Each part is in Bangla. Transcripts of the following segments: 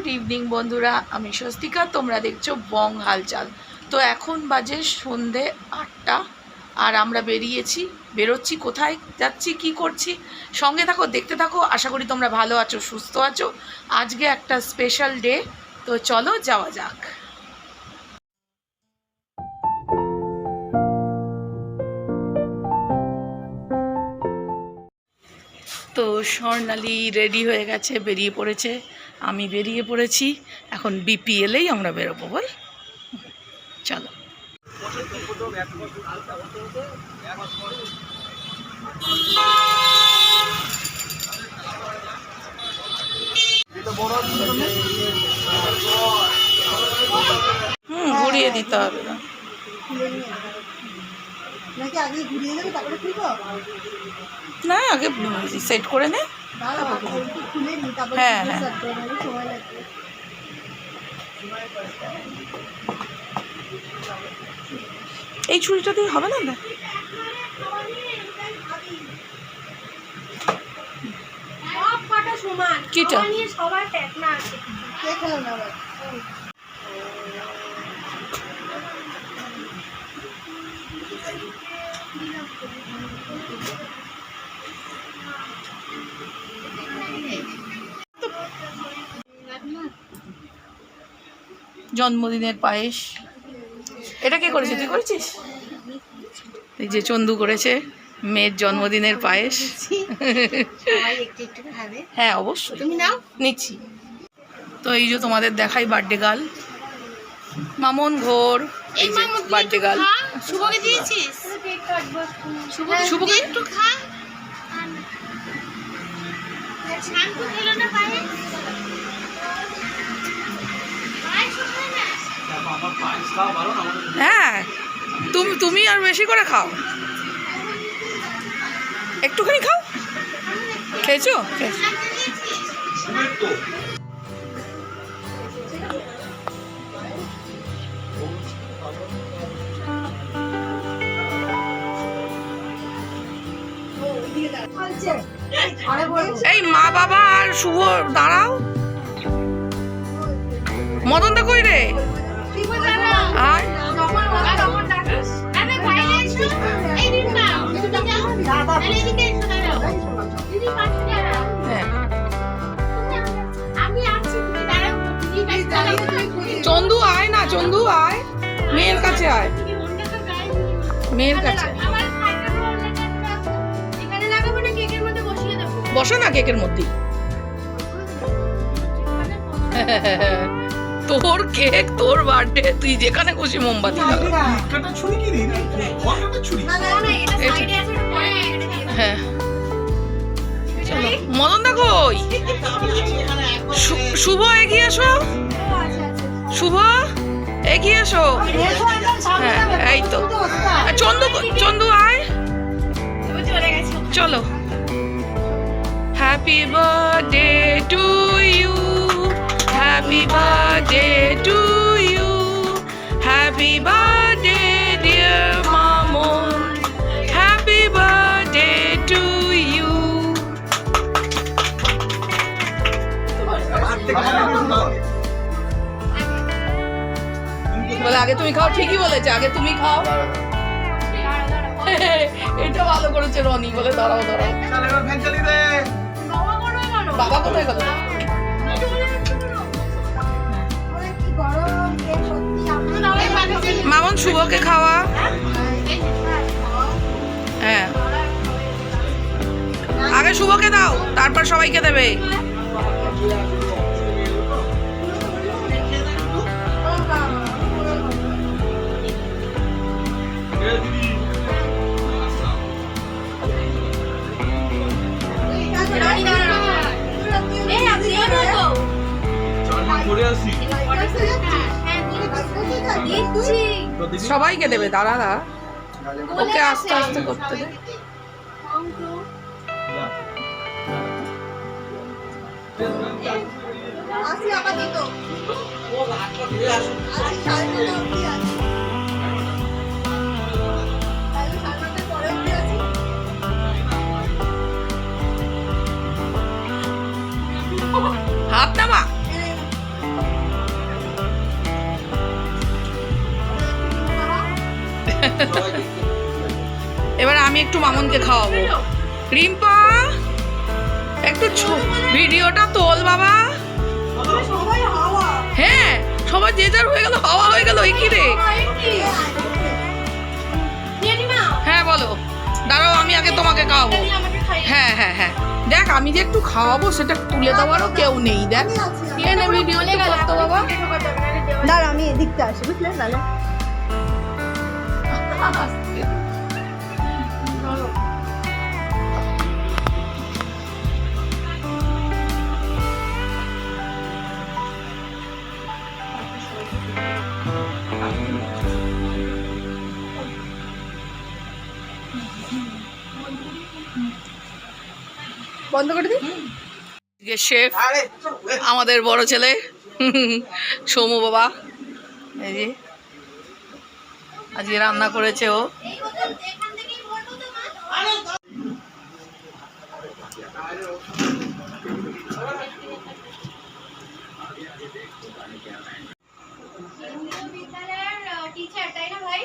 গুড ইভিনিং বন্ধুরা, আমি স্বস্তিকা, তোমরা দেখছ বং হালচাল। তো এখন বাজে সন্ধে আটটা, আর আমরা বেরিয়েছি, বেরোচ্ছি কোথায়, যাচ্ছি, কি করছি, সঙ্গে থাকো, দেখতে থাকো, আশা করি তোমরা ভালো আছো, সুস্থ আছো। আজকে একটা স্পেশাল ডে তো চলো যাওয়া যাক। তো স্বর্ণালী রেডি হয়ে গেছে, বেরিয়ে পড়েছে। আমি বেরিয়ে পড়েছি। এখন বিপিএলেই আমরা বেরোবো, বল। চলো। হুম, ঘুরিয়ে দিতে হবে নাকি আগে ঘুরিয়ে দেবে তারপরে খুলবো? না আগে সেট করে নে। তারপরে হ্যাঁ, হ্যাঁ। এই ছুরিটা দিয়ে হবে না না সমান। কিটা? সবার নিয়ে সবার ট্যাকনা আছে। না জন্মদিনের পায়েস। এটা কে করেছে? তুই করেছিস? এই যে চন্দু করেছে মেয়ের জন্মদিনের পায়েস। হ্যাঁ অবশ্যই। তুমি নাও। নিচ্ছি। তো এই যে তোমাদের দেখাই বার্থডে গার্ল। মামন ঘোর। এই যে বার্থডে গার্ল। শুভকে দিয়েছিস? শুভকে? একটু খা। না হ্যাঁ তুমি তুমি আর বেশি করে খাও। একটুখানি খাও। খেয়েছো? এই মা বাবা আর শুভ, দাঁড়াও। মদন দা কই রে? চন্দু আয় না চন্দু আয়। মেয়ের কাছে আয়। মেয়ের কাছে। বসো না কেকের মধ্যে তোর কেক তোর বার্থডে তুই যেখানে খুশি মোমবাতি হ্যাঁ। চলো মদন দা কই? শু- শুভ এগিয়ে এসো। শুভ এগিয়ে এসো। হ্যাঁ এই তো। চন্দু কই- চন্দু আয়। তুমি চলে চলো। Happy birthday to you happy birthday to you happy birthday dear Maman happy birthday to you বলে, আগে তুমি খাও। ঠিকই বলেছে, আগে তুমি খাও। এটা ভালো করেছে রনি। বলে, দাঁড়াও দাঁড়াও। বাবা কোথায় গেল? মামন শুভকে খাওয়া। হ্যাঁ। আগে শুভকে দাও তারপর সবাইকে দেবে। সবাইকে দেবে দাঁড়া দাঁড়া। ওকে আস্তে আস্তে করতে দে। আসি আবার দিত। আসি সাড়ে নটা অবধি আছি। তাহলে আমি একটু মামনকে খাওয়াবো। রিম্পা, একটু ভিডিওটা তোল বাবা। হ্যাঁ সবার যে যার হয়ে গেল, হাওয়া হয়ে গেল কি রে। হ্যাঁ বলো। দাঁড়াও, আমি আগে তোমাকে খাওয়াবো। হ্যাঁ হ্যাঁ হ্যাঁ। দেখ, আমি যে একটু খাওয়াবো, সেটা তুলে দেওয়ারও কেউ নেই। দেখ দাঁড়া, আমি এদিকটা আসি, বুঝলে? নাহলে বন্ধ করে দিই? শেফ? আমাদের বড় ছেলে। সৌম বাবা। এই যে আজকে রান্না করেছে ও এখান থেকেই বলব তো মা বিদ্যালয়ের টিচার তাই না ভাই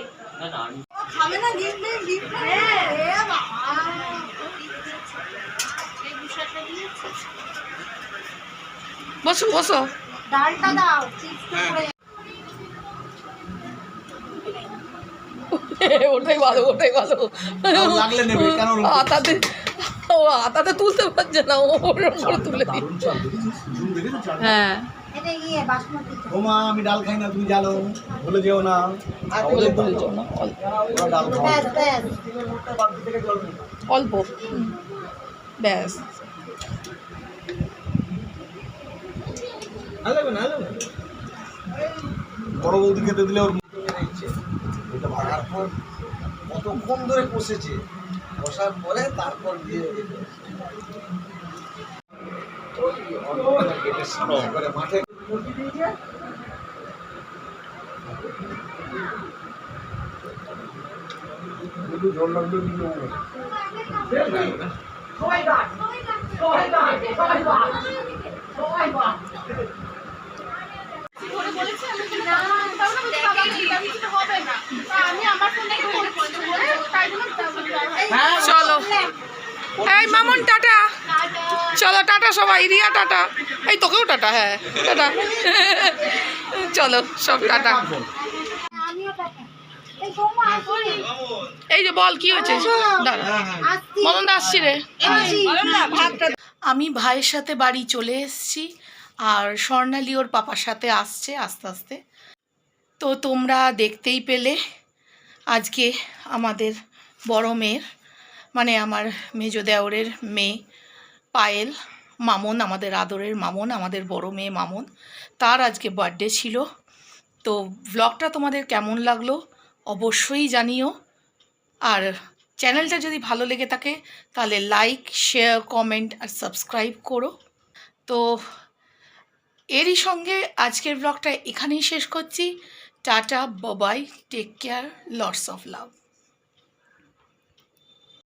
খাবে না ডিম ডিম ডিম হ্যাঁ এ বাবা এই বুসাটা দিয়েছে বসো বসো। ডালটা দাও ওটাই ভালো ওটাই ভালো। আতাতে ও আতাতে তুলতে পারছে না ও ওরকম করে তুলে দিই? হ্যাঁ। এটা ইয়ে আমি ডাল খাই না তুমি জানো যেও না। না অল্প। ব্যাস ব্যাস অল্প হুম। ব্যাস বড় বৌদি খেতে দিলে ওর এটা ভাগার পর কতক্ষণ ধরে কষেছে? কষার পরে তারপর দিয়ে এবারে মাঠে করে বলেছে আমি কিন্তু না তাও না বলছি বাবা আমি কিছু হবে না তা আমি আমার ফোনে করে বলছি তাই জন্য চলো এই মামুন, টাটা। চলো, টাটা সবাই, রিয়া, টাটা। এই তোকেও টাটা হ্যাঁ টাটা। চলো, সব টাটা। এই যে বল, কি হয়েছে? আসছি রে। আমি ভাইয়ের সাথে বাড়ি চলে এসেছি, আর স্বর্ণালী ওর পাপার সাথে আসছে আস্তে আস্তে। তো তোমরা দেখতেই পেলে, আজকে আমাদের বড় মেয়ের মানে আমার মেজো দেওরের মেয়ে পায়েল মামন, আমাদের আদরের মামন, আমাদের বড় মেয়ে মামন। তার আজকে বার্থডে ছিল। তো ব্লগটা তোমাদের কেমন লাগল অবশ্যই জানিও। আর চ্যানেলটা যদি ভালো লেগে থাকে, তাহলে লাইক শেয়ার কমেন্ট আর সাবস্ক্রাইব করো। তো এরই সঙ্গে আজকের ব্লগটা এখানেই শেষ করছি। টাটা বাবাই take care lots of love